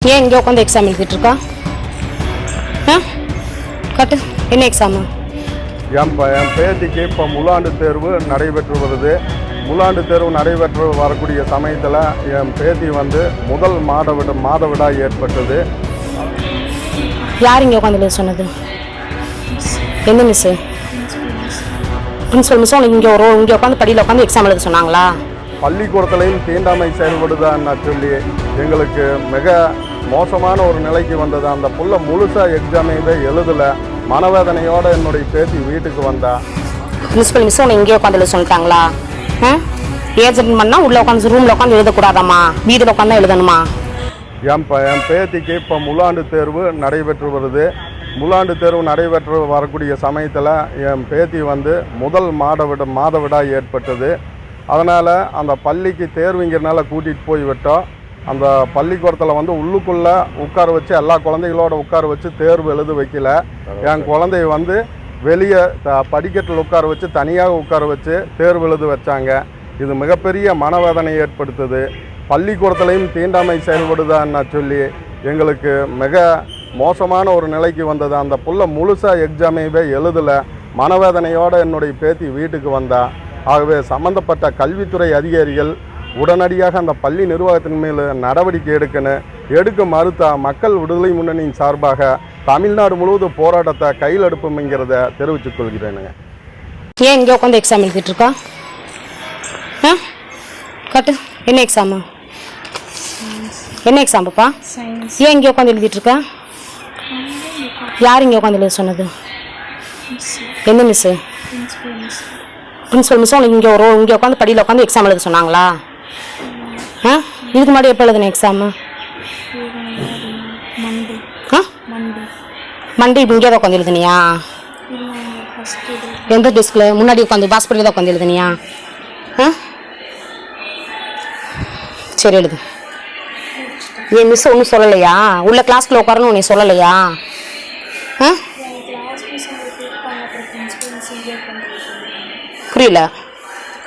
ஏன் இங்கே உட்காந்து எக்ஸாம் எழுதிட்டு இருக்கா? ஆ? கட்டு. என்ன எக்ஸாமு என் ப- என் பேத்திக்கு இப்போ முலாண்டு தேர்வு நடைபெற்று வருது. முலாண்டு தேர்வு நடைபெற்று வரக்கூடிய சமயத்தில் என் பேத்தி வந்து முதல் மாதவிட மாதவிடாய் ஏற்பட்டது. யார் இங்கே உட்காந்து சொன்னது? எந்த மிஸ்ஸு பிரின்சிபல் மிஸ் உனக்கு இங்கே ஒரு இங்கே உட்காந்து படியில் உட்காந்து எக்ஸாம் எழுத சொன்னாங்களா? பள்ளிக்கூடத்துலையும் தீண்டாமை செயல்படுதான்னு சொல்லி எங்களுக்கு மிக மோசமான ஒரு நிலைக்கு வந்தது. அந்த புள்ள முழுசாக எக்ஸாமையவே எழுதலை. மனவேதனையோடு என்னுடைய பேத்தி வீட்டுக்கு வந்தா. பிரின்சிபல் மிஸ் உனக்கு இங்கே உட்காந்து சொல்லிட்டாங்களா? ஏஜென்ட் பண்ணால் உள்ளே உட்காந்து ரூமில் உட்காந்து எழுதக்கூடாதாம்மா? வீதியில் உட்காந்து எழுதணுமா? என் ப என் பேத்திக்கு இப்போ முலாண்டு தேர்வு நடைபெற்று வருது. முலாண்டு தேர்வு நடைபெற்று வரக்கூடிய சமயத்தில் என் பேத்தி வந்து முதல் மாதவிட மாதவிடாய் ஏற்பட்டது. அதனால் அந்த பள்ளிக்கு தேர்வுங்கிறனால கூட்டிகிட்டு போய் விட்டோம். அந்த பள்ளிக்கூடத்தில் வந்து உள்ளுக்குள்ளே உட்கார வச்சு எல்லா குழந்தைகளோட உட்கார வச்சு தேர்வு எழுத வைக்கல. என் குழந்தைய வந்து வெளியே த- படிக்கட்டில் உட்கார வச்சு தனியாக உட்கார வச்சு தேர்வு எழுத வச்சாங்க. இது மிகப்பெரிய மனவேதனை ஏற்படுத்துது. பள்ளிக்கூடத்துலையும் தீண்டாமை செயல்படுதான்னு சொல்லி எங்களுக்கு மிக மோசமான ஒரு நிலைக்கு வந்தது. அந்த புள்ள முழுசாக எக்ஸாமையவே எழுதலை. மனவேதனையோடு என்னுடைய பேத்தி வீட்டுக்கு வந்தா. ஆகவே சம்பந்தப்பட்ட கல்வித்துறை அதிகாரிகள் உடனடியாக அந்த பள்ளி நிர்வாகத்தின் மேல் நடவடிக்கை எடுக்கணும் எடுக்க மறுத்தா மக்கள் விடுதலை முன்னணியின் சார்பாக தமிழ்நாடு முழுவதும் போராட்டத்தை கையில் எடுப்போம்ங்கிறத தெரிவித்துக் கொள்கிறேனுங்க. ஏன் இங்கே உட்காந்து எக்ஸாம் எழுதிட்டு இருக்கா? ஆ? கட்டு. என்ன எக்ஸாமு என்ன எக்ஸாம் பாப்பா ஏன் இங்கே உட்காந்து எழுதிட்டு இருக்கா? யார் இங்கே உட்காந்து எழுத சொன்னது? எந்த மிஸ்ஸு பிரின்சிபல் மிஸ் உனக்கு இங்கே ஒரு இங்கே உட்காந்து படியில் உட்காந்து எக்ஸாம் எழுத சொன்னாங்களா? ஆ? இதுக்கு முன்னாடி எப்போ எழுதுன எக்ஸாமு ஆ? மண்டே இங்கே தான் உட்காந்து எழுதுனியா? எந்த டெஸ்கில் முன்னாடி உட்காந்து பாஸ்பரியில் தான் உட்காந்து எழுதுனியா? ஆ? சரி எழுது. என் மிஸ் ஒன்றும் சொல்லலையா? உள்ள கிளாஸ்க்குள்ள உட்காரணும் நீ சொல்லலையா? ஆ? என்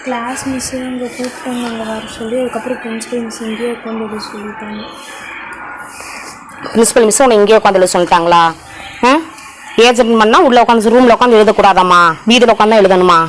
கிளாஸ் மிஸ்ஸு அங்கே கூப்பிட்டாங்க அப்புறம் வர சொல்லி அதுக்கப்புறம் பிரின்சிபல் மிஸ் இங்கேயே உட்காந்து எழுத சொல்லிட்டாங்க. பிரின்சிபல் மிஸ் உன்னை இங்கேயே உட்காந்து எழுத சொல்லிட்டாங்களா? ஆ ஏஜென்ட் பண்ணால் உள்ளே உட்காந்து ரூமில் உட்காந்து எழுதக்கூடாதாம்மா? வீதியில் உட்காந்து தான் எழுதணுமா?